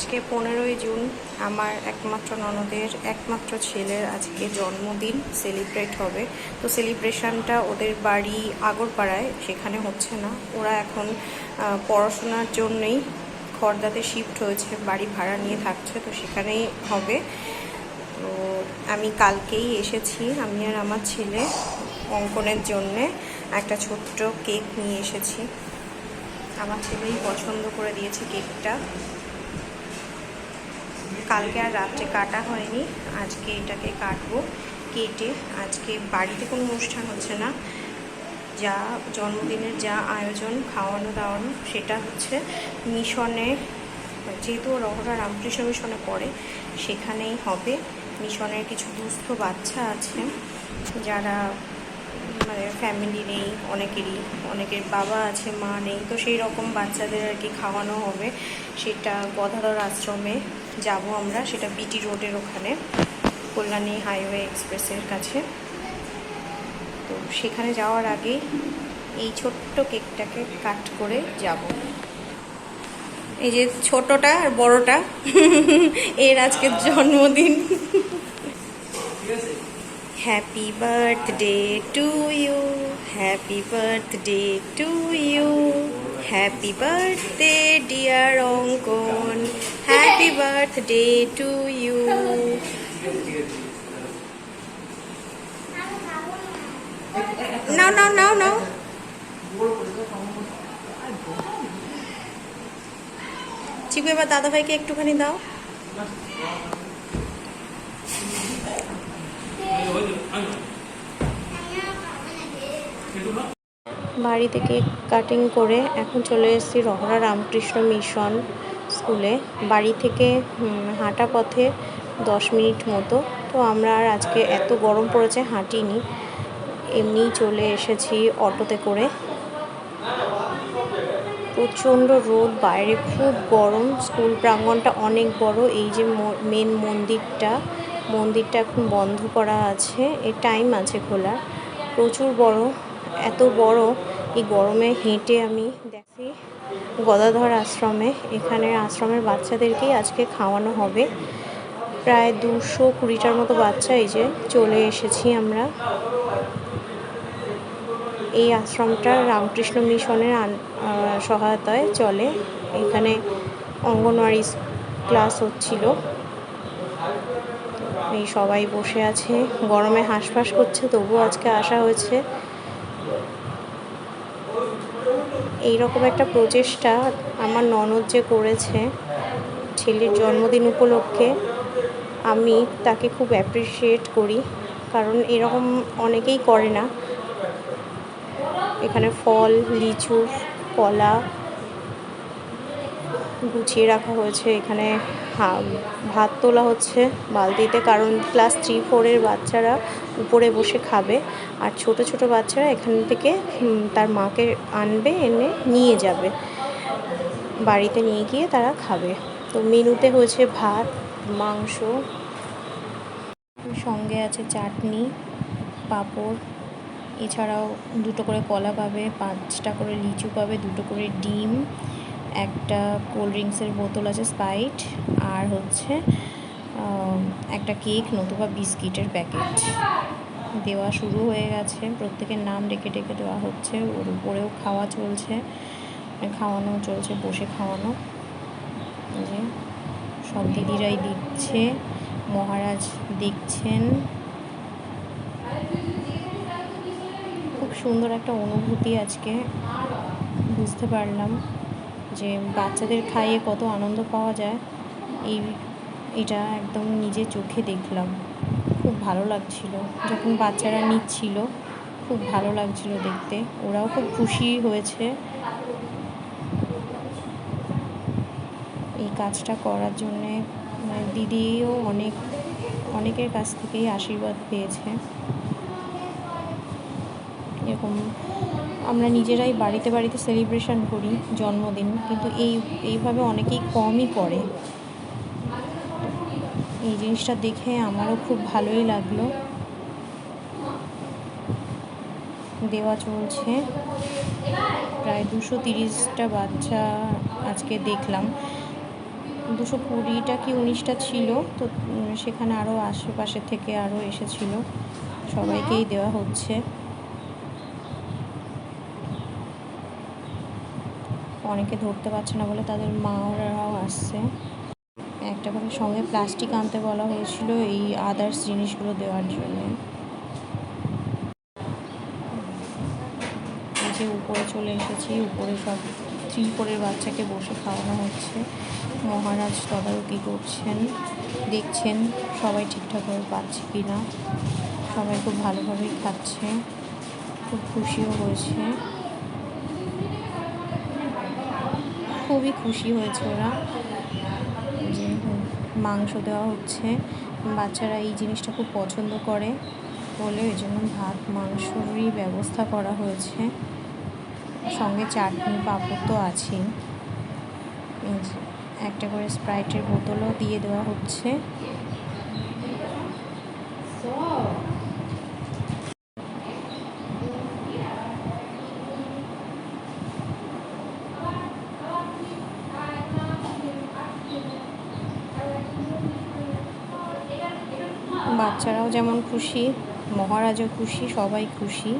আজকে পনেরোই জুন, আমার একমাত্র ননদের একমাত্র ছেলের আজকে জন্মদিন সেলিব্রেট হবে। তো সেলিব্রেশনটা ওদের বাড়ি আগরপাড়ায়, সেখানে হচ্ছে না। ওরা এখন পড়াশোনার জন্যই খড়দাতে শিফট হয়েছে, বাড়ি ভাড়া নিয়ে থাকছে, তো সেখানেই হবে। তো আমি কালকেই এসেছি, আমি আর আমার ছেলে অঙ্কনের জন্যে একটা ছোট্ট কেক নিয়ে এসেছি। আমার ছেলেই পছন্দ করে দিয়েছে কেকটা। কালকে আর রাত্রে কাটা হয়নি। আজকে এটাকে কাটবো, কেটে আজকে বাড়িতে কোনো অনুষ্ঠান হচ্ছে না। যা জন্মদিনের যা আয়োজন, খাওয়ানো দাওয়ানো, সেটা হচ্ছে মিশনে, যেহেতু রহরা রামকৃষ্ণ মিশনে পড়ে, সেখানেই হবে। মিশনের কিছু দুস্থ বাচ্চা আছে, যারা মানে ফ্যামিলি নেই, অনেকেরই, অনেকের বাবা আছে, মা নেই, তো সেই রকম বাচ্চাদের আর কি খাওয়ানো হবে। সেটা গদাধর আশ্রমে যাব আমরা, সেটা বিটি রোডের ওখানে, কল্যাণী হাইওয়ে এক্সপ্রেসের কাছে। তো সেখানে যাওয়ার আগে এই ছোট্ট কেকটাকে কাট করে যাব। এই যে ছোটটা আর বড়টা, এর আজকে জন্মদিন। Happy birthday to you happy birthday to you happy birthday dear Ankan happy birthday to you নাও নাও নাও নাও চিকু এবার দাদা ভাইকে একটুখানি দাও। বাড়ি থেকে কাটিং করে এখন চলে এসেছি রহরা রামকৃষ্ণ মিশন স্কুলে, বাড়ি থেকে হাঁটা পথে দশ মিনিট মতো। তো আমরা আর আজকে এত গরম পড়েছে হাঁটিনি। এমনিই চলে এসেছি অটোতে করে। প্রচণ্ড রোদ, বাইরে খুব গরম। স্কুল প্রাঙ্গণটা অনেক বড়। এই যে মেন মন্দিরটা মন্দিরটা এখন বন্ধ করা আছে। এর টাইম আছে খোলা প্রচুর বড়, এত বড়। এই গরমে হেঁটে আমি দেখি। গদাধর আশ্রমে। এখানে আশ্রমের বাচ্চাদেরকেই আজকে খাওয়ানো হবে। প্রায় দুশো কুড়িটার মতো বাচ্চা এই যে চলে এসেছি আমরা। এই আশ্রমটা রামকৃষ্ণ মিশনের সহায়তায় চলে। এখানে অঙ্গনওয়াড়ি ক্লাস হচ্ছিল। এই সবাই বসে আছে। গরমে হাঁসফাঁস করছে, তবুও আজকে আসা হয়েছে। এই রকম একটা প্রচেষ্টা আমার ননদ যে করেছে, ছেলের জন্মদিন উপলক্ষে, আমি তাকে খুব অ্যাপ্রিসিয়েট করি। কারণ এরকম অনেকেই করে না। এখানে ফল, লিচু, কলা গুছিয়ে রাখা হয়েছে। এখানে হা- ভাত তোলা হচ্ছে, বালতিতে। কারণ ক্লাস থ্রি ফোরের বাচ্চারা উপরে বসে খাবে। আর ছোট ছোট বাচ্চারা এখান থেকে তার মাকে আনবে, এনে নিয়ে যাবে। বাড়িতে নিয়ে গিয়ে তারা খাবে। তো মেনুতে হয়েছে ভাত, মাংস, সঙ্গে আছে চাটনি, পাঁপড়। এছাড়াও দুটো করে কলা পাবে, পাঁচটা করে লিচু পাবে, দুটো করে ডিম, একটা কোল্ড ড্রিঙ্কসের বোতল আছে স্পাইট আর হচ্ছে একটা কেক নতুবা বিস্কিটের প্যাকেট। দেওয়া শুরু হয়ে গেছে। প্রত্যেকের নাম ডেকে ডেকে দেওয়া হচ্ছে। ওর উপরেও খাওয়া চলছে। খাওয়ানো চলছে, বসে খাওয়ানো। যে, সব দিদিরাই দিচ্ছে। মহারাজ দেখছেন। খুব সুন্দর একটা অনুভূতি আজকে। বুঝতে পারলাম যে বাচ্চাদের খাইয়ে কত আনন্দ পাওয়া যায়। এই এটা একদম নিজে চোখে দেখলাম। খুব ভালো লাগছিল। যখন বাচ্চারা নিচ্ছিল, খুব ভালো লাগছিল দেখতে। ওরাও খুব খুশি হয়েছে। এই কাজটা করার জন্যে মানে দিদিও অনেক, অনেকের কাছ থেকেই আশীর্বাদ পেয়েছে। এরকম আমরা নিজেরাই বাড়িতে বাড়িতে সেলিব্রেশন করি জন্মদিন, কিন্তু এই, এইভাবে অনেকেই কমই করে। এই জিনিসটা দেখে আমারও খুব ভালোই লাগল। দেওয়া চলছে। প্রায় দুশো তিরিশটা বাচ্চা আজকে দেখলাম। দুশো কুড়িটা কি উনিশটা ছিল, তো সেখানে আরও আশেপাশে থেকে আরও এসেছিল। সবাইকেই দেওয়া হচ্ছে। অনেকে ধরতে পারছে না বলে তাদের মাওরাও আসছে। একটা করে সঙ্গে প্লাস্টিক আনতে বলা হয়েছিল এই আদার্স জিনিসগুলো দেওয়ার জন্য। যে উপরে চলে এসেছি, উপরে সব থ্রি ফোরের বাচ্চাকে বসে খাওয়ানো হচ্ছে। মহারাজ তদারকি করছেন, দেখছেন সবাই ঠিকঠাকভাবে পাচ্ছে কি না সবাই খুব ভালোভাবেই খাচ্ছে, খুব খুশিও হয়েছে। খুবই খুশি হয়েছে ওরা। মাংস দেওয়া হচ্ছে। বাচ্চারা এই জিনিসটা খুব পছন্দ করে। বলে ওই জন্য ভাত, মাংসরই ব্যবস্থা করা হয়েছে। সঙ্গে চাটনি পাঁপড় তো আছেই। একটা করে স্প্রাইটের বোতলও দিয়ে দেওয়া হচ্ছে। বাচ্চারাও যেমন খুশি মহারাজও খুশি সবাই খুশি।